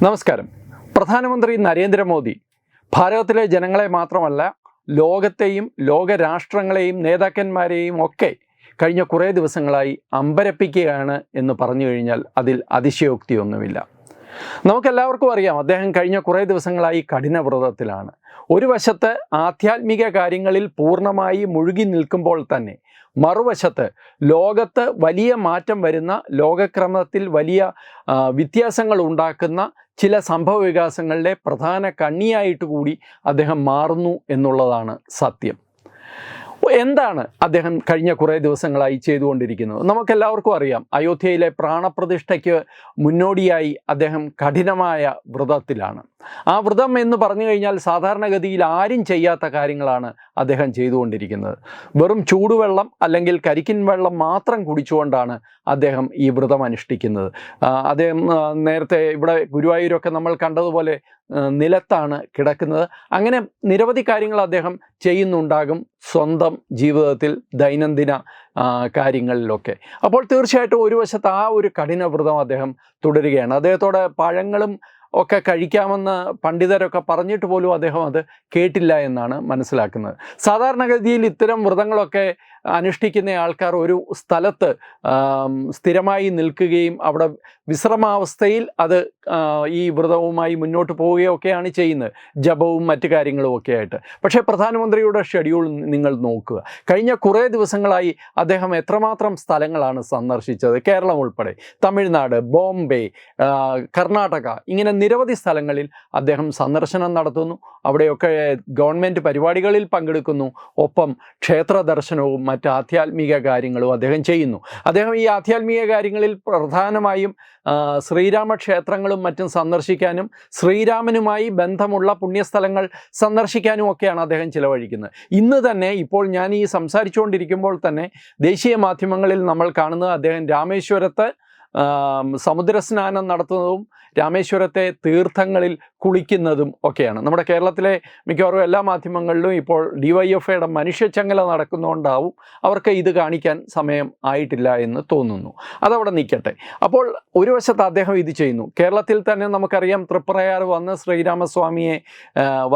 നമസ്കാരം. പ്രധാനമന്ത്രി നരേന്ദ്രമോദി ഭാരതത്തിലെ ജനങ്ങളെ മാത്രമല്ല ലോകത്തെയും ലോകരാഷ്ട്രങ്ങളെയും നേതാക്കന്മാരെയും ഒക്കെ കഴിഞ്ഞ കുറേ ദിവസങ്ങളായി അമ്പരപ്പിക്കുകയാണ് എന്ന് പറഞ്ഞു കഴിഞ്ഞാൽ അതിൽ അതിശയോക്തിയൊന്നുമില്ല നമുക്കെല്ലാവർക്കും അറിയാം അദ്ദേഹം കഴിഞ്ഞ കുറേ ദിവസങ്ങളായി കഠിന വ്രതത്തിലാണ് ഒരു വശത്ത് ആധ്യാത്മിക കാര്യങ്ങളിൽ പൂർണമായി മുഴുകി നിൽക്കുമ്പോൾ തന്നെ മറുവശത്ത് ലോകത്ത് വലിയ മാറ്റം വരുന്ന ലോകക്രമത്തിൽ വലിയ വ്യത്യാസങ്ങൾ ഉണ്ടാക്കുന്ന ചില സംഭവ വികാസങ്ങളുടെ പ്രധാന കണ്ണിയായിട്ട് കൂടി അദ്ദേഹം മാറുന്നു എന്നുള്ളതാണ് സത്യം. എന്താണ് അദ്ദേഹം കഴിഞ്ഞ കുറേ ദിവസങ്ങളായി ചെയ്തുകൊണ്ടിരിക്കുന്നത്? നമുക്കെല്ലാവർക്കും അറിയാം അയോധ്യയിലെ പ്രാണപ്രതിഷ്ഠയ്ക്ക് മുന്നോടിയായി അദ്ദേഹം കഠിനമായ വ്രതത്തിലാണ്. ആ വ്രതം എന്ന് പറഞ്ഞു കഴിഞ്ഞാൽ സാധാരണഗതിയിൽ ആരും ചെയ്യാത്ത കാര്യങ്ങളാണ് അദ്ദേഹം ചെയ്തുകൊണ്ടിരിക്കുന്നത്. വെറും ചൂടുവെള്ളം അല്ലെങ്കിൽ കരിക്കിൻ വെള്ളം മാത്രം കുടിച്ചുകൊണ്ടാണ് അദ്ദേഹം ഈ വ്രതം അനുഷ്ഠിക്കുന്നത് അദ്ദേഹം നേരത്തെ ഇവിടെ ഗുരുവായൂരൊക്കെ നമ്മൾ കണ്ടതുപോലെ നിലത്താണ് കിടക്കുന്നത്. അങ്ങനെ നിരവധി കാര്യങ്ങൾ അദ്ദേഹം ചെയ്യുന്നുണ്ടാകും സ്വന്തം ജീവിതത്തിൽ ദൈനംദിന കാര്യങ്ങളിലൊക്കെ. അപ്പോൾ തീർച്ചയായിട്ടും ഒരു വശത്ത് ആ ഒരു കഠിന വ്രതം അദ്ദേഹം തുടരുകയാണ്. അദ്ദേഹത്തോട് പഴങ്ങളും ഒക്കെ കഴിക്കാമെന്ന് പണ്ഡിതരൊക്കെ പറഞ്ഞിട്ട് പോലും അദ്ദേഹം അത് കേട്ടില്ല എന്നാണ് മനസ്സിലാക്കുന്നത്. സാധാരണഗതിയിൽ ഇത്തരം വ്രതങ്ങളൊക്കെ അനുഷ്ഠിക്കുന്ന ആൾക്കാർ ഒരു സ്ഥലത്ത് സ്ഥിരമായി നിൽക്കുകയും അവിടെ വിശ്രമാവസ്ഥയിൽ അത് ഈ വ്രതവുമായി മുന്നോട്ട് പോവുകയൊക്കെയാണ് ചെയ്യുന്നത്. ജപവും മറ്റു കാര്യങ്ങളും ഒക്കെ ആയിട്ട്. പക്ഷേ പ്രധാനമന്ത്രിയുടെ ഷെഡ്യൂൾ നിങ്ങൾ നോക്കുക. കഴിഞ്ഞ കുറേ ദിവസങ്ങളായി അദ്ദേഹം എത്രമാത്രം സ്ഥലങ്ങളാണ് സന്ദർശിച്ചത്? കേരളം ഉൾപ്പെടെ തമിഴ്നാട് ബോംബെ കർണാടക ഇങ്ങനെ നിരവധി സ്ഥലങ്ങളിൽ അദ്ദേഹം സന്ദർശനം നടത്തുന്നു. അവിടെയൊക്കെ ഗവൺമെന്റ് പരിപാടികളിൽ പങ്കെടുക്കുന്നു. ഒപ്പം ക്ഷേത്ര ദർശനവും മറ്റ് ആധ്യാത്മിക കാര്യങ്ങളും അദ്ദേഹം ചെയ്യുന്നു. അദ്ദേഹം ഈ ആധ്യാത്മിക കാര്യങ്ങളിൽ പ്രധാനമായും ശ്രീരാമ ക്ഷേത്രങ്ങളും മറ്റും സന്ദർശിക്കാനും ശ്രീരാമനുമായി ബന്ധമുള്ള പുണ്യസ്ഥലങ്ങൾ സന്ദർശിക്കാനും ഒക്കെയാണ് അദ്ദേഹം ചിലവഴിക്കുന്നത്. ഇന്ന് തന്നെ ഇപ്പോൾ ഞാൻ ഈ സംസാരിച്ചുകൊണ്ടിരിക്കുമ്പോൾ തന്നെ ദേശീയ മാധ്യമങ്ങളിൽ നമ്മൾ കാണുന്നത് അദ്ദേഹം രാമേശ്വരത്ത് സമുദ്രസ്നാനം സമുദ്ര സ്നാനം നടത്തുന്നതും രാമേശ്വരത്തെ തീർത്ഥങ്ങളിൽ കുളിക്കുന്നതും ഒക്കെയാണ്. നമ്മുടെ കേരളത്തിലെ മിക്കവാറും എല്ലാ മാധ്യമങ്ങളിലും ഇപ്പോൾ ഡി വൈ എഫ് ഐയുടെ മനുഷ്യച്ചങ്ങല നടക്കുന്നതുകൊണ്ടാവും അവർക്ക് ഇത് കാണിക്കാൻ സമയം ആയിട്ടില്ല എന്ന് തോന്നുന്നു. അതവിടെ നിൽക്കട്ടെ അപ്പോൾ ഒരു വശത്ത് അദ്ദേഹം ഇത് ചെയ്യുന്നു. കേരളത്തിൽ തന്നെ നമുക്കറിയാം തൃപ്രയാർ വന്ന് ശ്രീരാമസ്വാമിയെ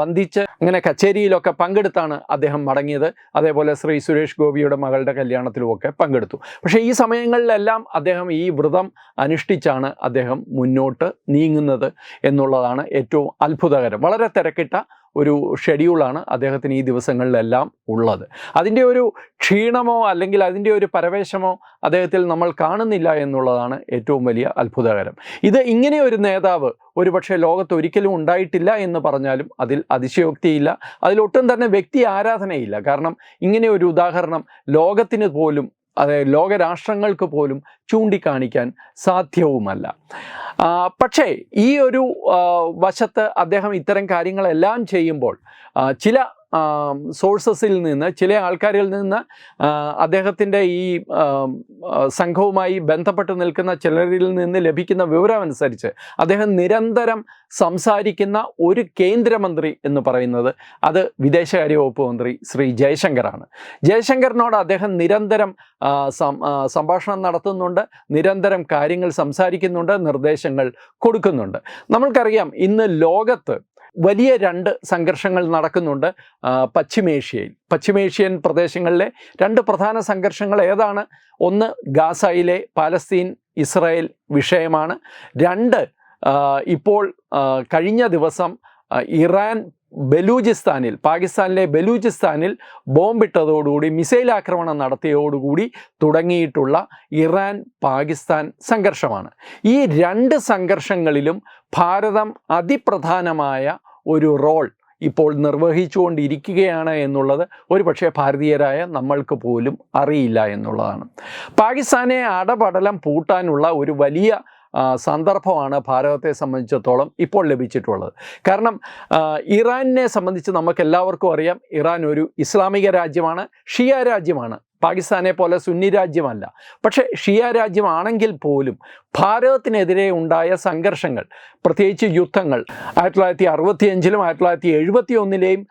വന്ദിച്ച് അങ്ങനെ കച്ചേരിയിലൊക്കെ പങ്കെടുത്താണ് അദ്ദേഹം മടങ്ങിയത്. അതേപോലെ ശ്രീ സുരേഷ് ഗോപിയുടെ മകളുടെ കല്യാണത്തിലുമൊക്കെ പങ്കെടുത്തു. പക്ഷേ ഈ സമയങ്ങളിലെല്ലാം അദ്ദേഹം ഈ വ്രതം അനുഷ്ഠിച്ചാണ് അദ്ദേഹം മുന്നോട്ട് നീങ്ങുന്നത് എന്നുള്ളതാണ് ഏറ്റവും അത്ഭുതകരം വളരെ തിരക്കിട്ട ഒരു ഷെഡ്യൂളാണ് അദ്ദേഹത്തിന് ഈ ദിവസങ്ങളിലെല്ലാം ഉള്ളത്. അതിന്റെ ഒരു ക്ഷീണമോ അല്ലെങ്കിൽ അതിന്റെ ഒരു പരവേശമോ അദ്ദേഹത്തിൽ നമ്മൾ കാണുന്നില്ല എന്നുള്ളതാണ് ഏറ്റവും വലിയ അത്ഭുതകരം. ഇത് ഇങ്ങനെ ഒരു നേതാവ് ഒരുപക്ഷെ ലോകത്ത് ഒരിക്കലും ഉണ്ടായിട്ടില്ല എന്ന് പറഞ്ഞാലും അതിൽ അതിശയോക്തിയില്ല അതിലൊട്ടും തന്നെ വ്യക്തി ആരാധനയില്ല. കാരണം ഇങ്ങനെ ഒരു ഉദാഹരണം ലോകത്തിന് പോലും അതായത് ലോകരാഷ്ട്രങ്ങൾക്ക് പോലും ചൂണ്ടിക്കാണിക്കാൻ സാധ്യവുമല്ല. പക്ഷേ ഈ ഒരു വശത്ത് അദ്ദേഹം ഇത്തരം കാര്യങ്ങളെല്ലാം ചെയ്യുമ്പോൾ ചില സോഴ്സസിൽ നിന്ന് ചില ആൾക്കാരിൽ നിന്ന് അദ്ദേഹത്തിന്റെ ഈ സംഘവുമായി ബന്ധപ്പെട്ട് നിൽക്കുന്ന ചിലരിൽ നിന്ന് ലഭിക്കുന്ന വിവരമനുസരിച്ച് അദ്ദേഹം നിരന്തരം സംസാരിക്കുന്ന ഒരു കേന്ദ്രമന്ത്രി എന്ന് പറയുന്നത് അത് വിദേശകാര്യ വകുപ്പ് മന്ത്രി ശ്രീ ജയശങ്കറാണ്. ജയശങ്കറിനോട് അദ്ദേഹം നിരന്തരം സംഭാഷണം നടത്തുന്നുണ്ട് നിരന്തരം കാര്യങ്ങൾ സംസാരിക്കുന്നുണ്ട് നിർദ്ദേശങ്ങൾ കൊടുക്കുന്നുണ്ട്. നമ്മൾക്കറിയാം ഇന്ന് ലോകത്ത് വലിയ രണ്ട് സംഘർഷങ്ങൾ നടക്കുന്നുണ്ട് പശ്ചിമേഷ്യയിൽ. പശ്ചിമേഷ്യൻ പ്രദേശങ്ങളിലെ രണ്ട് പ്രധാന സംഘർഷങ്ങൾ ഏതാണ്? ഒന്ന് ഗാസയിലെ പാലസ്തീൻ ഇസ്രായേൽ വിഷയമാണ്. രണ്ട് ഇപ്പോൾ കഴിഞ്ഞ ദിവസം ഇറാൻ ബലൂചിസ്ഥാനിൽ പാകിസ്ഥാനിലെ ബലൂചിസ്ഥാനിൽ ബോംബിട്ടതോടുകൂടി മിസൈൽ ആക്രമണം നടത്തിയതോടുകൂടി തുടങ്ങിയിട്ടുള്ള ഇറാൻ പാകിസ്ഥാൻ സംഘർഷമാണ്. ഈ രണ്ട് സംഘർഷങ്ങളിലും ഭാരതം അതിപ്രധാനമായ ഒരു റോൾ ഇപ്പോൾ നിർവഹിച്ചുകൊണ്ടിരിക്കുകയാണ് എന്നുള്ളത് ഒരുപക്ഷെ ഭാരതീയരായ നമ്മൾക്ക് പോലും അറിയില്ല എന്നുള്ളതാണ്. പാകിസ്ഥാനെ അടപടലം പൂട്ടാനുള്ള ഒരു വലിയ സന്ദർഭമാണ് ഭാരതത്തെ സംബന്ധിച്ചിടത്തോളം ഇപ്പോൾ ലഭിച്ചിട്ടുള്ളത്. കാരണം ഇറാനെ സംബന്ധിച്ച് നമുക്ക് എല്ലാവർക്കും അറിയാം ഇറാൻ ഒരു ഇസ്ലാമിക രാജ്യമാണ് ഷിയ രാജ്യമാണ്. പാകിസ്ഥാനെ പോലെ സുന്നി രാജ്യമല്ല. പക്ഷേ ഷിയ രാജ്യമാണെങ്കിൽ പോലും ഭാരതത്തിനെതിരെ ഉണ്ടായ സംഘർഷങ്ങൾ പ്രത്യേകിച്ച് യുദ്ധങ്ങൾ ആയിരത്തി തൊള്ളായിരത്തി അറുപത്തിയഞ്ചിലും ആയിരത്തി തൊള്ളായിരത്തി എഴുപത്തി ഒന്നിലെയും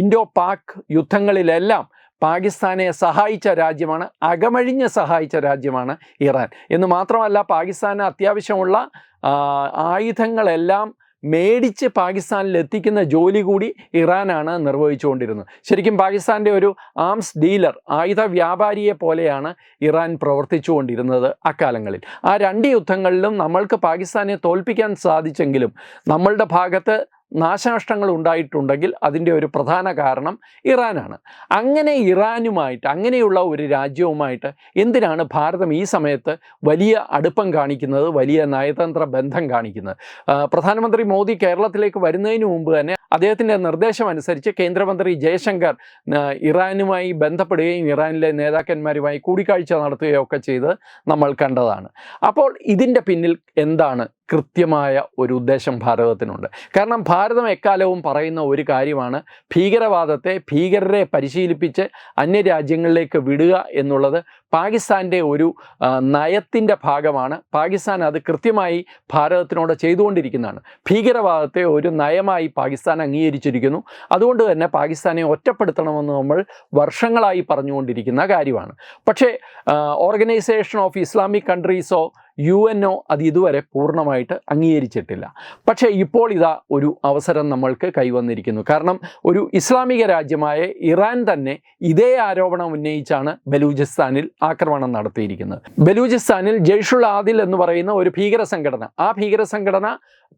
ഇൻഡോ പാക് യുദ്ധങ്ങളിലെല്ലാം പാകിസ്ഥാനെ സഹായിച്ച രാജ്യമാണ് അകമഴിഞ്ഞ് സഹായിച്ച രാജ്യമാണ് ഇറാൻ. എന്ന് മാത്രമല്ല പാകിസ്ഥാന് അത്യാവശ്യമുള്ള ആയുധങ്ങളെല്ലാം മേടിച്ച് പാകിസ്ഥാനിൽ എത്തിക്കുന്ന ജോലി കൂടി ഇറാനാണ് നിർവഹിച്ചുകൊണ്ടിരുന്നത്. ശരിക്കും പാകിസ്ഥാന്റെ ഒരു ആംസ് ഡീലർ ആയുധ വ്യാപാരിയെ പോലെയാണ് ഇറാൻ പ്രവർത്തിച്ചുകൊണ്ടിരുന്നത് അക്കാലങ്ങളിൽ. ആ രണ്ട് യുദ്ധങ്ങളിലും നമ്മൾക്ക് പാകിസ്ഥാനെ തോൽപ്പിക്കാൻ സാധിച്ചെങ്കിലും നമ്മളുടെ ഭാഗത്ത് നാശനഷ്ടങ്ങൾ ഉണ്ടായിട്ടുണ്ടെങ്കിൽ അതിന്റെ ഒരു പ്രധാന കാരണം ഇറാനാണ്. അങ്ങനെ ഇറാനുമായിട്ട് അങ്ങനെയുള്ള ഒരു രാജ്യവുമായിട്ട് എന്തിനാണ് ഭാരതം ഈ സമയത്ത് വലിയ അടുപ്പം കാണിക്കുന്നത് വലിയ നയതന്ത്ര ബന്ധം കാണിക്കുന്നത്? പ്രധാനമന്ത്രി മോദി കേരളത്തിലേക്ക് വരുന്നതിന് മുമ്പ് തന്നെ അദ്ദേഹത്തിന്റെ നിർദ്ദേശം അനുസരിച്ച് കേന്ദ്രമന്ത്രി ജയശങ്കർ ഇറാനുമായി ബന്ധപ്പെടുകയും ഇറാനിലെ നേതാക്കന്മാരുമായി കൂടിക്കാഴ്ച നടത്തുകയും ഒക്കെ ചെയ്ത് നമ്മൾ കണ്ടതാണ്. അപ്പോൾ ഇതിന്റെ പിന്നിൽ എന്താണ് കൃത്യമായ ഒരു ഉദ്ദേശം ഭാരതത്തിനുണ്ട്. കാരണം ഭാരതം എക്കാലവും പറയുന്ന ഒരു കാര്യമാണ് ഭീകരവാദത്തെ ഭീകരരെ പരിശീലിപ്പിച്ച് അന്യരാജ്യങ്ങളിലേക്ക് വിടുക എന്നുള്ളത് പാകിസ്ഥാന്റെ ഒരു നയത്തിന്റെ ഭാഗമാണ്. പാകിസ്ഥാൻ അത് കൃത്യമായി ഭാരതത്തിനോട് ചെയ്തുകൊണ്ടിരിക്കുന്നതാണ്. ഭീകരവാദത്തെ ഒരു നയമായി പാകിസ്ഥാൻ അംഗീകരിച്ചിരിക്കുന്നു. അതുകൊണ്ട് തന്നെ പാകിസ്ഥാനെ ഒറ്റപ്പെടുത്തണമെന്ന് നമ്മൾ വർഷങ്ങളായി പറഞ്ഞുകൊണ്ടിരിക്കുന്ന കാര്യമാണ്. പക്ഷേ ഓർഗനൈസേഷൻ ഓഫ് ഇസ്ലാമിക് കൺട്രീസോ യു എൻ ഒ അത് ഇതുവരെ പൂർണമായിട്ട് അംഗീകരിച്ചിട്ടില്ല. പക്ഷേ ഇപ്പോൾ ഇതാ ഒരു അവസരം നമ്മൾക്ക് കൈവന്നിരിക്കുന്നു. കാരണം ഒരു ഇസ്ലാമിക രാജ്യമായ ഇറാൻ തന്നെ ഇതേ ആരോപണം ഉന്നയിച്ചാണ് ബലൂചിസ്ഥാനിൽ ആക്രമണം നടത്തിയിരിക്കുന്നത്. ബലൂചിസ്ഥാനിൽ ജയ്ഷുൽ ആദിൽ എന്ന് പറയുന്ന ഒരു ഭീകര സംഘടന ആ ഭീകര സംഘടന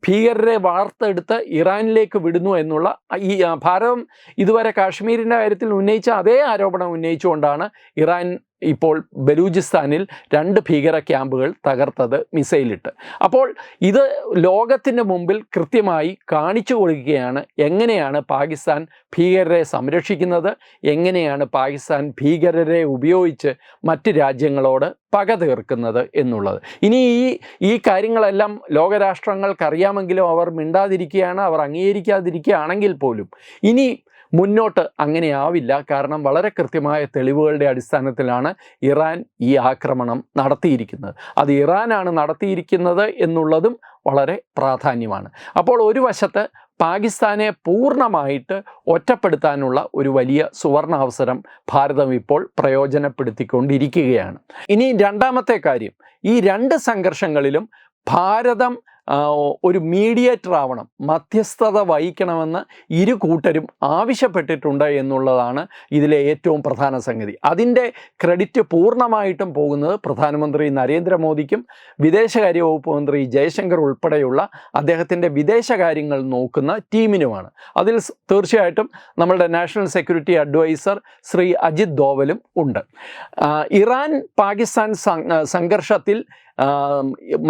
ഭീകരരെ വാർത്തെടുത്ത് ഇറാനിലേക്ക് വിടുന്നു എന്നുള്ള ഈ ഭാരതം ഇതുവരെ കാശ്മീരിന്റെ കാര്യത്തിൽ ഉന്നയിച്ച അതേ ആരോപണം ഉന്നയിച്ചുകൊണ്ടാണ് ഇറാൻ ഇപ്പോൾ ബലൂചിസ്ഥാനിൽ രണ്ട് ഭീകര ക്യാമ്പുകൾ തകർത്തത് മിസൈലിട്ട്. അപ്പോൾ ഇത് ലോകത്തിന്റെ മുമ്പിൽ കൃത്യമായി കാണിച്ചു കൊടുക്കുകയാണ് എങ്ങനെയാണ് പാകിസ്ഥാൻ ഭീകരരെ സംരക്ഷിക്കുന്നത് എങ്ങനെയാണ് പാകിസ്ഥാൻ ഭീകരരെ ഉപയോഗിച്ച് മറ്റ് രാജ്യങ്ങളോട് പക തീർക്കുന്നത് എന്നുള്ളത്. ഇനി ഈ ഈ കാര്യങ്ങളെല്ലാം ലോകരാഷ്ട്രങ്ങൾക്കറിയാമെങ്കിലും അവർ മിണ്ടാതിരിക്കുകയാണ് അവർ അംഗീകരിക്കാതിരിക്കുകയാണെങ്കിൽ പോലും ഇനി മുന്നോട്ട് അങ്ങനെ ആവില്ല കാരണം വളരെ കൃത്യമായ തെളിവുകളുടെ അടിസ്ഥാനത്തിലാണ് ഇറാൻ ഈ ആക്രമണം നടത്തിയിരിക്കുന്നത്. അത് ഇറാനാണ് നടത്തിയിരിക്കുന്നത് എന്നുള്ളതും വളരെ പ്രാധാന്യമാണ്. അപ്പോൾ ഒരു വശത്ത് പാകിസ്ഥാനെ പൂർണമായിട്ട് ഒറ്റപ്പെടുത്താനുള്ള ഒരു വലിയ സുവർണാവസരം ഭാരതം ഇപ്പോൾ പ്രയോജനപ്പെടുത്തിക്കൊണ്ടിരിക്കുകയാണ്. ഇനി രണ്ടാമത്തെ കാര്യം. ഈ രണ്ട് സംഘർഷങ്ങളിലും ഭാരതം ഒരു മീഡിയേറ്റർ ആവണം മധ്യസ്ഥത വഹിക്കണമെന്ന് ഇരു കൂട്ടരും ആവശ്യപ്പെട്ടിട്ടുണ്ട് എന്നുള്ളതാണ് ഇതിലെ ഏറ്റവും പ്രധാന സംഗതി. അതിന്റെ ക്രെഡിറ്റ് പൂർണമായിട്ടും പോകുന്നത് പ്രധാനമന്ത്രി നരേന്ദ്രമോദിക്കും വിദേശകാര്യ വകുപ്പ് മന്ത്രി ജയശങ്കർ ഉൾപ്പെടെയുള്ള അദ്ദേഹത്തിന്റെ വിദേശകാര്യങ്ങൾ നോക്കുന്ന ടീമിനുമാണ്. അതിൽ തീർച്ചയായിട്ടും നമ്മളുടെ national security adviser Shri Ajit ദോവലും ഉണ്ട്. ഇറാൻ പാകിസ്ഥാൻ സംഘർഷത്തിൽ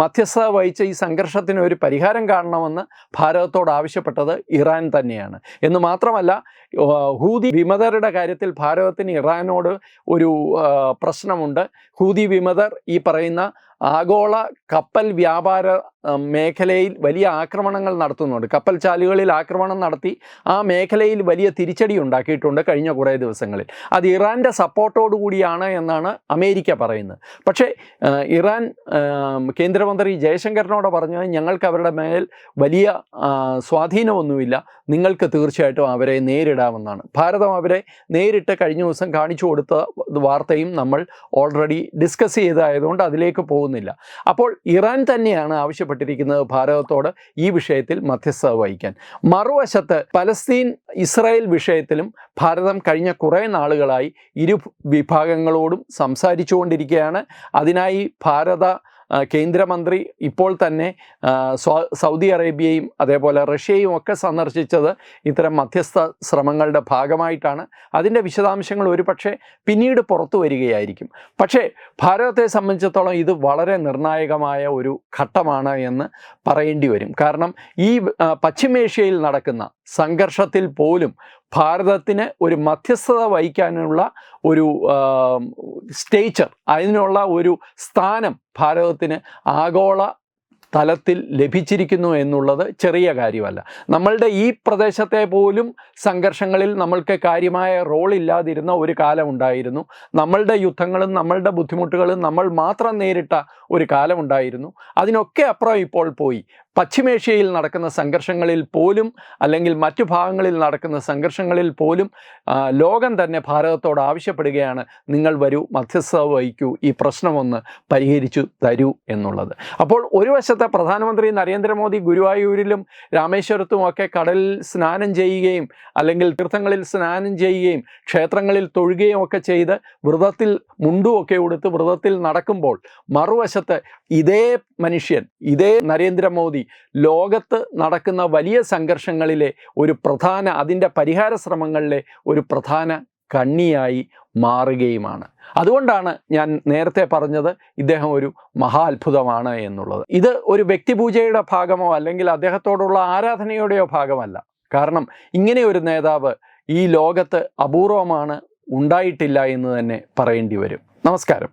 മധ്യസ്ഥത വഹിച്ച ഈ സംഘർഷത്തിന് ഒരു പരിഹാരം കാണണമെന്ന് ഭാരതത്തോട് ആവശ്യപ്പെട്ടത് ഇറാൻ തന്നെയാണ്. എന്ന് മാത്രമല്ല ഹൂതി വിമതരുടെ കാര്യത്തിൽ ഭാരതത്തിന് ഇറാനോട് ഒരു പ്രശ്നമുണ്ട്. ഹൂതി വിമതർ ഈ പറയുന്ന ആഗോള കപ്പൽ വ്യാപാര മേഖലയിൽ വലിയ ആക്രമണങ്ങൾ നടത്തുന്നുണ്ട്. കപ്പൽ ചാലുകളിൽ ആക്രമണം നടത്തി ആ മേഖലയിൽ വലിയ തിരിച്ചടി ഉണ്ടാക്കിയിട്ടുണ്ട് കഴിഞ്ഞ കുറേ ദിവസങ്ങളിൽ. അത് ഇറാന്റെ കൂടിയാണ് എന്നാണ് അമേരിക്ക പറയുന്നത്. പക്ഷേ ഇറാൻ കേന്ദ്രമന്ത്രി ജയശങ്കറിനോട് പറഞ്ഞത് ഞങ്ങൾക്ക് അവരുടെ മേൽ വലിയ സ്വാധീനമൊന്നുമില്ല. നിങ്ങൾക്ക് തീർച്ചയായിട്ടും അവരെ നേരിടാമെന്നാണ് ഭാരതം അവരെ നേരിട്ട് കഴിഞ്ഞ ദിവസം കാണിച്ചു കൊടുത്ത വാർത്തയും നമ്മൾ ഓൾറെഡി ഡിസ്കസ് ചെയ്തതായതുകൊണ്ട് അതിലേക്ക് പോകുന്നില്ല. അപ്പോൾ ഇറാൻ തന്നെയാണ് ആവശ്യപ്പെട്ടിരിക്കുന്നത് ഭാരതത്തോട് ഈ വിഷയത്തിൽ മധ്യസ്ഥത വഹിക്കാൻ. മറുവശത്ത് പലസ്തീൻ ഇസ്രായേൽ വിഷയത്തിലും ഭാരതം കഴിഞ്ഞ കുറേ നാളുകളായി ഇരു വിഭാഗങ്ങളോടും സംസാരിച്ചുകൊണ്ടിരിക്കുകയാണ്. അതിനായി ഭാരത കേന്ദ്രമന്ത്രി ഇപ്പോൾ തന്നെ സൗദി അറേബ്യയും അതേപോലെ റഷ്യയും ഒക്കെ സന്ദർശിച്ചത് ഇത്തരം മധ്യസ്ഥ ശ്രമങ്ങളുടെ ഭാഗമായിട്ടാണ്. അതിന്റെ വിശദാംശങ്ങൾ ഒരു പക്ഷേ പിന്നീട് പുറത്തു വരികയായിരിക്കും. പക്ഷേ ഭാരതത്തെ സംബന്ധിച്ചിടത്തോളം ഇത് വളരെ നിർണായകമായ ഒരു ഘട്ടമാണ് എന്ന് പറയേണ്ടി വരും. കാരണം ഈ പശ്ചിമേഷ്യയിൽ നടക്കുന്ന സംഘർഷത്തിൽ പോലും ഭാരതത്തിന് ഒരു മധ്യസ്ഥത വഹിക്കാനുള്ള ഒരു സ്റ്റേച്ചർ അതിനുള്ള ഒരു സ്ഥാനം ഭാരതത്തിന് ആഗോള തലത്തിൽ ലഭിച്ചിരിക്കുന്നു എന്നുള്ളത് ചെറിയ കാര്യമല്ല. നമ്മളുടെ ഈ പ്രദേശത്തെ പോലും സംഘർഷങ്ങളിൽ നമ്മൾക്ക് കാര്യമായ റോൾ ഇല്ലാതിരുന്ന ഒരു കാലം ഉണ്ടായിരുന്നു. നമ്മളുടെ യുദ്ധങ്ങളും നമ്മളുടെ ബുദ്ധിമുട്ടുകളും നമ്മൾ മാത്രം നേരിട്ട ഒരു കാലമുണ്ടായിരുന്നു അതിനൊക്കെ അപ്പുറം ഇപ്പോൾ പോയി. പശ്ചിമേഷ്യയിൽ നടക്കുന്ന സംഘർഷങ്ങളിൽ പോലും അല്ലെങ്കിൽ മറ്റു ഭാഗങ്ങളിൽ നടക്കുന്ന സംഘർഷങ്ങളിൽ പോലും ലോകം തന്നെ ഭാരതത്തോട് ആവശ്യപ്പെടുകയാണ്. നിങ്ങൾ വരൂ മധ്യസ്ഥത വഹിക്കൂ ഈ പ്രശ്നമൊന്ന് പരിഹരിച്ചു തരൂ എന്നുള്ളത്. അപ്പോൾ ഒരു വശത്തെ പ്രധാനമന്ത്രി നരേന്ദ്രമോദി ഗുരുവായൂരിലും രാമേശ്വരത്തും ഒക്കെ കടലിൽ സ്നാനം ചെയ്യുകയും അല്ലെങ്കിൽ തീർത്ഥങ്ങളിൽ സ്നാനം ചെയ്യുകയും ക്ഷേത്രങ്ങളിൽ തൊഴുകയും ഒക്കെ ചെയ്ത് വ്രതത്തിൽ മുണ്ടുമൊക്കെ ഉടുത്ത് വ്രതത്തിൽ നടക്കുമ്പോൾ മറുവശത്ത് ഇതേ മനുഷ്യൻ ഇതേ നരേന്ദ്രമോദി ലോകത്ത് നടക്കുന്ന വലിയ സംഘർഷങ്ങളിലെ ഒരു പ്രധാന അതിന്റെ പരിഹാര ശ്രമങ്ങളിലെ ഒരു പ്രധാന കണ്ണിയായി മാറുകയുമാണ്. അതുകൊണ്ടാണ് ഞാൻ നേരത്തെ പറഞ്ഞത് ഇദ്ദേഹം ഒരു മഹാ അത്ഭുതമാണ് എന്നുള്ളത്. ഇത് ഒരു വ്യക്തിപൂജയുടെ ഭാഗമോ അല്ലെങ്കിൽ അദ്ദേഹത്തോടുള്ള ആരാധനയുടെയോ ഭാഗമല്ല. കാരണം ഇങ്ങനെ ഒരു നേതാവ് ഈ ലോകത്ത് അപൂർവമാണ് ഉണ്ടായിട്ടില്ല എന്ന് തന്നെ പറയേണ്ടി വരും. നമസ്കാരം.